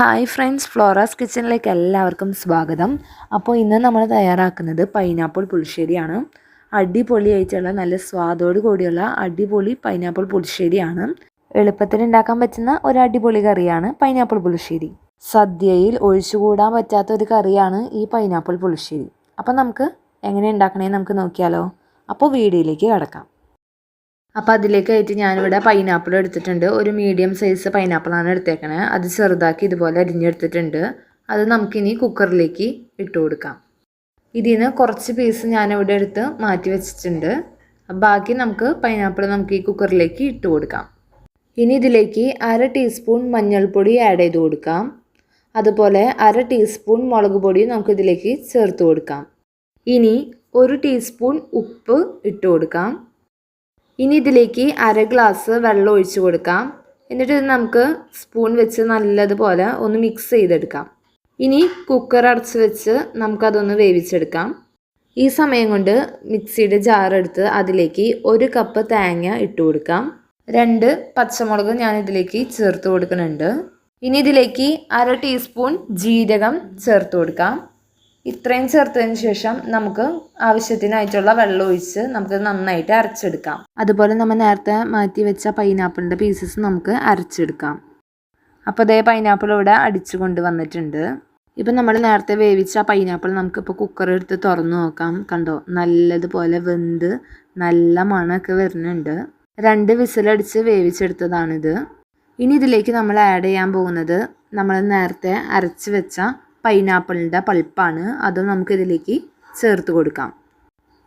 Hi friends Flora's കിച്ചണിലേക്ക് എല്ലാവർക്കും സ്വാഗതം. അപ്പോൾ ഇന്ന് നമ്മൾ തയ്യാറാക്കുന്നത് പൈനാപ്പിൾ പുളിശ്ശേരിയാണ്. അടിപൊളി ആയിട്ടുള്ള നല്ല സ്വാദോട് കൂടിയുള്ള അടിപൊളി പൈനാപ്പിൾ പുളിശ്ശേരിയാണ്. എളുപ്പത്തിൽ ഉണ്ടാക്കാൻ പറ്റുന്ന ഒരു അടിപൊളി കറിയാണ് പൈനാപ്പിൾ പുളിശ്ശേരി. സദ്യയിൽ ഒഴിച്ചുകൂടാൻ പറ്റാത്ത ഒരു കറിയാണ് ഈ പൈനാപ്പിൾ പുളിശ്ശേരി. അപ്പോൾ നമുക്ക് എങ്ങനെ ഉണ്ടാക്കണേ നമുക്ക് നോക്കിയാലോ. അപ്പോൾ വീഡിയോയിലേക്ക് കിടക്കാം. അപ്പോൾ അതിലേക്കായിട്ട് ഞാനിവിടെ പൈനാപ്പിൾ എടുത്തിട്ടുണ്ട്. ഒരു മീഡിയം സൈസ് പൈനാപ്പിളാണ് എടുത്തേക്കണേ. അത് ചെറുതാക്കി ഇതുപോലെ അരിഞ്ഞെടുത്തിട്ടുണ്ട്. അത് നമുക്കിനി കുക്കറിലേക്ക് ഇട്ട് കൊടുക്കാം. ഇതിൽ നിന്ന് കുറച്ച് പീസ് ഞാനിവിടെ എടുത്ത് മാറ്റി വെച്ചിട്ടുണ്ട്. ബാക്കി നമുക്ക് പൈനാപ്പിൾ നമുക്ക് ഈ കുക്കറിലേക്ക് ഇട്ട് കൊടുക്കാം. ഇനി ഇതിലേക്ക് അര ടീസ്പൂൺ മഞ്ഞൾപ്പൊടി ആഡ് ചെയ്ത് കൊടുക്കാം. അതുപോലെ അര ടീസ്പൂൺ മുളക് പൊടി നമുക്കിതിലേക്ക് ചേർത്ത് കൊടുക്കാം. ഇനി ഒരു ടീസ്പൂൺ ഉപ്പ് ഇട്ട് കൊടുക്കാം. ഇനി ഇതിലേക്ക് അര ഗ്ലാസ് വെള്ളം ഒഴിച്ച് കൊടുക്കാം. എന്നിട്ട് ഇത് നമുക്ക് സ്പൂൺ വെച്ച് നല്ലതുപോലെ ഒന്ന് മിക്സ് ചെയ്തെടുക്കാം. ഇനി കുക്കർ അടച്ച് വെച്ച് നമുക്കതൊന്ന് വേവിച്ചെടുക്കാം. ഈ സമയം കൊണ്ട് മിക്സിയുടെ ജാർ എടുത്ത് അതിലേക്ക് ഒരു കപ്പ് തേങ്ങ ഇട്ട് കൊടുക്കാം. രണ്ട് പച്ചമുളക് ഞാൻ ഇതിലേക്ക് ചേർത്ത് കൊടുക്കുന്നുണ്ട്. ഇനി ഇതിലേക്ക് അര ടീസ്പൂൺ ജീരകം ചേർത്ത് കൊടുക്കാം. ഇത്രയും ചേർത്തതിന് ശേഷം നമുക്ക് ആവശ്യത്തിനായിട്ടുള്ള വെള്ളം ഒഴിച്ച് നമുക്ക് നന്നായിട്ട് അരച്ചെടുക്കാം. അതുപോലെ നമ്മൾ നേരത്തെ മാറ്റി വെച്ച പൈനാപ്പിളിന്റെ പീസസ് നമുക്ക് അരച്ചെടുക്കാം. അപ്പോൾ അതേ പൈനാപ്പിൾ ഇവിടെ അടിച്ചു കൊണ്ട് വന്നിട്ടുണ്ട്. ഇപ്പം നമ്മൾ നേരത്തെ വേവിച്ച പൈനാപ്പിൾ നമുക്കിപ്പോൾ കുക്കർ എടുത്ത് തുറന്നു നോക്കാം. കണ്ടോ? നല്ലതുപോലെ വെന്ത് നല്ല മണമൊക്കെ വരുന്നുണ്ട്. രണ്ട് വിസിലടിച്ച് വേവിച്ചെടുത്തതാണിത്. ഇനി ഇതിലേക്ക് നമ്മൾ ആഡ് ചെയ്യാൻ പോകുന്നത് നമ്മൾ നേരത്തെ അരച്ച് വെച്ച പൈനാപ്പിളിന്റെ പൾപ്പാണ്. അതും നമുക്കിതിലേക്ക് ചേർത്ത് കൊടുക്കാം.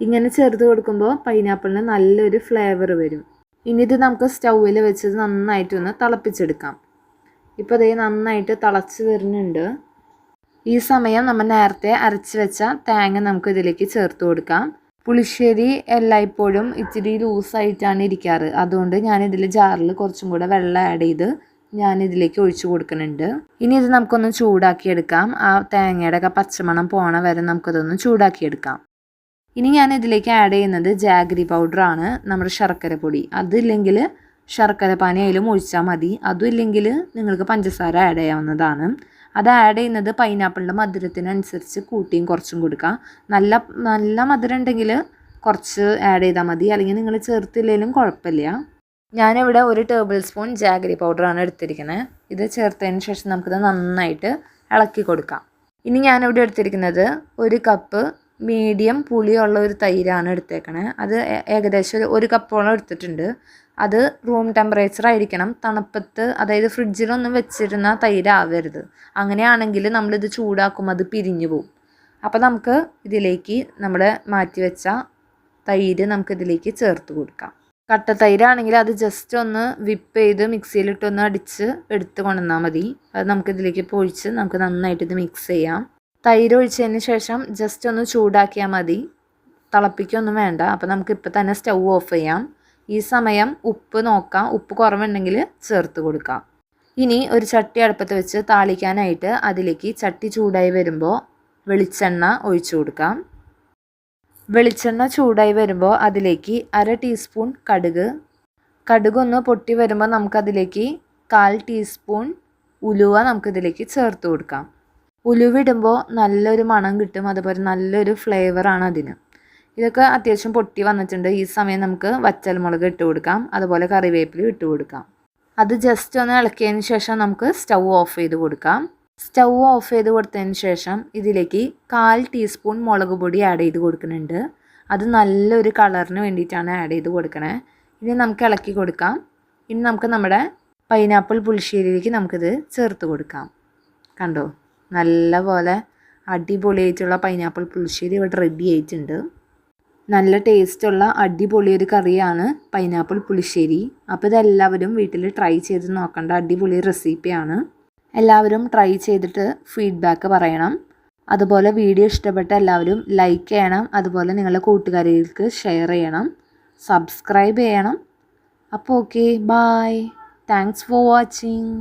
ഇങ്ങനെ ചേർത്ത് കൊടുക്കുമ്പോൾ പൈനാപ്പിളിന് നല്ലൊരു ഫ്ലേവർ വരും. ഇനി ഇത് നമുക്ക് സ്റ്റൗവിൽ വെച്ച് നന്നായിട്ടൊന്ന് തിളപ്പിച്ചെടുക്കാം. ഇപ്പോൾ ഇതേ നന്നായിട്ട് തിളച്ച് വരുന്നുണ്ട്. ഈ സമയം നമ്മൾ നേരത്തെ അരച്ച് വെച്ച തേങ്ങ നമുക്ക് ഇതിലേക്ക് ചേർത്ത് കൊടുക്കാം. പുളിശ്ശേരി എല്ലായ്പ്പോഴും ഇച്ചിരി ലൂസായിട്ടാണ് ഇരിക്കാറ്. അതുകൊണ്ട് ഞാനിതിൽ ജാറിൽ കുറച്ചും കൂടെ വെള്ളം ആഡ് ചെയ്ത് ഞാൻ ഇതിലേക്ക് ഒഴിച്ചു കൊടുക്കുന്നുണ്ട്. ഇനി ഇത് നമുക്കൊന്ന് ചൂടാക്കിയെടുക്കാം. ആ തേങ്ങയുടെ ഒക്കെ പച്ചമണം പോണ വരെ നമുക്കതൊന്ന് ചൂടാക്കിയെടുക്കാം. ഇനി ഞാൻ ഇതിലേക്ക് ആഡ് ചെയ്യുന്നത് ജാഗരി പൗഡറാണ് നമ്മുടെ ശർക്കര പൊടി. അതില്ലെങ്കിൽ ശർക്കര പാനി അതിലും ഒഴിച്ചാൽ മതി. അതും ഇല്ലെങ്കിൽ നിങ്ങൾക്ക് പഞ്ചസാര ആഡ് ചെയ്യാവുന്നതാണ്. അത് ആഡ് ചെയ്യുന്നത് പൈനാപ്പിളിന്റെ മധുരത്തിനനുസരിച്ച് കൂട്ടിയും കുറച്ചും കൊടുക്കാം നല്ല നല്ല മധുരം ഉണ്ടെങ്കിൽ കുറച്ച് ആഡ് ചെയ്താൽ മതി. അല്ലെങ്കിൽ നിങ്ങൾ ചേർത്തില്ലെങ്കിലും കുഴപ്പമില്ല. ഞാനിവിടെ ഒരു ടേബിൾ സ്പൂൺ ജാഗരി പൗഡറാണ് എടുത്തിരിക്കുന്നത് ഇത് ചേർത്തതിന് ശേഷം നമുക്കിത് നന്നായിട്ട് ഇളക്കി കൊടുക്കാം. ഇനി ഞാനിവിടെ എടുത്തിരിക്കുന്നത് ഒരു കപ്പ് മീഡിയം പുളിയുള്ള ഒരു തൈരാണ് എടുത്തേക്കണേ. അത് ഏകദേശം ഒരു കപ്പോളം എടുത്തിട്ടുണ്ട്. അത് റൂം ടെമ്പറേച്ചർ ആയിരിക്കണം. തണുപ്പത്ത് അതായത് ഫ്രിഡ്ജിലൊന്നും വെച്ചിരുന്ന തൈരാവരുത്. അങ്ങനെയാണെങ്കിൽ നമ്മളിത് ചൂടാക്കും അത് പിരിഞ്ഞു പോവും. അപ്പോൾ നമുക്ക് ഇതിലേക്ക് നമ്മൾ മാറ്റി വെച്ച തൈര് നമുക്കിതിലേക്ക് ചേർത്ത് കൊടുക്കാം. കട്ട തൈരാണെങ്കിൽ അത് ജസ്റ്റ് ഒന്ന് വിപ്പ് ചെയ്ത് മിക്സിയിലിട്ടൊന്ന് അടിച്ച് എടുത്ത് കൊണ്ടുവന്നാൽ മതി. അത് നമുക്ക് ഇതിലേക്ക് പൊഴിച്ച് നമുക്ക് നന്നായിട്ട് ഇത് മിക്സ് ചെയ്യാം. തൈര് ഒഴിച്ചതിന് ശേഷം ജസ്റ്റ് ഒന്ന് ചൂടാക്കിയാൽ മതി. തിളപ്പിക്കൊന്നും വേണ്ട. അപ്പോൾ നമുക്ക് ഇപ്പോൾ തന്നെ സ്റ്റൗ ഓഫ് ചെയ്യാം. ഈ സമയം ഉപ്പ് നോക്കാം. ഉപ്പ് കുറവുണ്ടെങ്കിൽ ചേർത്ത് കൊടുക്കാം. ഇനി ഒരു ചട്ടി അടുപ്പത്ത് വെച്ച് താളിക്കാനായിട്ട് അതിലേക്ക് ചട്ടി ചൂടായി വരുമ്പോൾ വെളിച്ചെണ്ണ ഒഴിച്ചു കൊടുക്കാം. വെളിച്ചെണ്ണ ചൂടായി വരുമ്പോൾ അതിലേക്ക് അര ടീസ്പൂൺ കടുക്. കടുക് ഒന്ന് പൊട്ടി വരുമ്പോൾ നമുക്കതിലേക്ക് കാൽ ടീസ്പൂൺ ഉലുവ നമുക്കിതിലേക്ക് ചേർത്ത് കൊടുക്കാം. ഉലുവിടുമ്പോൾ നല്ലൊരു മണം കിട്ടും അതുപോലെ നല്ലൊരു ഫ്ലേവറാണ് അതിന്. ഇതൊക്കെ അത്യാവശ്യം പൊട്ടി വന്നിട്ടുണ്ട്. ഈ സമയം നമുക്ക് വച്ചൽമുളക് ഇട്ട് കൊടുക്കാം അതുപോലെ കറിവേപ്പില ഇട്ട് കൊടുക്കാം. അത് ജസ്റ്റ് ഒന്ന് ഇളക്കിയതിന് ശേഷം നമുക്ക് സ്റ്റൗ ഓഫ് ചെയ്ത് കൊടുക്കാം. സ്റ്റൗ ഓഫ് ചെയ്ത് കൊടുത്തതിന് ശേഷം ഇതിലേക്ക് കാൽ ടീസ്പൂൺ മുളക് പൊടി ആഡ് ചെയ്ത് കൊടുക്കുന്നുണ്ട്. അത് നല്ലൊരു കളറിന് വേണ്ടിയിട്ടാണ് ആഡ് ചെയ്ത് കൊടുക്കണേ. ഇനി നമുക്ക് ഇളക്കി കൊടുക്കാം. ഇനി നമുക്ക് നമ്മുടെ പൈനാപ്പിൾ പുളിശ്ശേരിയിലേക്ക് നമുക്കിത് ചേർത്ത് കൊടുക്കാം. കണ്ടോ? നല്ല പോലെ അടിപൊളിയായിട്ടുള്ള പൈനാപ്പിൾ പുളിശ്ശേരി ഇവിടെ റെഡി ആയിട്ടുണ്ട്. നല്ല ടേസ്റ്റുള്ള അടിപൊളി ഒരു കറിയാണ് പൈനാപ്പിൾ പുളിശ്ശേരി. അപ്പോൾ ഇതെല്ലാവരും വീട്ടിൽ ട്രൈ ചെയ്ത് നോക്കേണ്ട. അടിപൊളി റെസിപ്പിയാണ് എല്ലാവരും ട്രൈ ചെയ്തിട്ട് ഫീഡ്ബാക്ക് പറയണം. അതുപോലെ വീഡിയോ ഇഷ്ടപ്പെട്ട എല്ലാവരും ലൈക്ക് ചെയ്യണം. അതുപോലെ നിങ്ങളുടെ കൂട്ടുകാരികൾക്ക് ഷെയർ ചെയ്യണം. സബ്സ്ക്രൈബ് ചെയ്യണം. അപ്പോൾ okay bye thanks for watching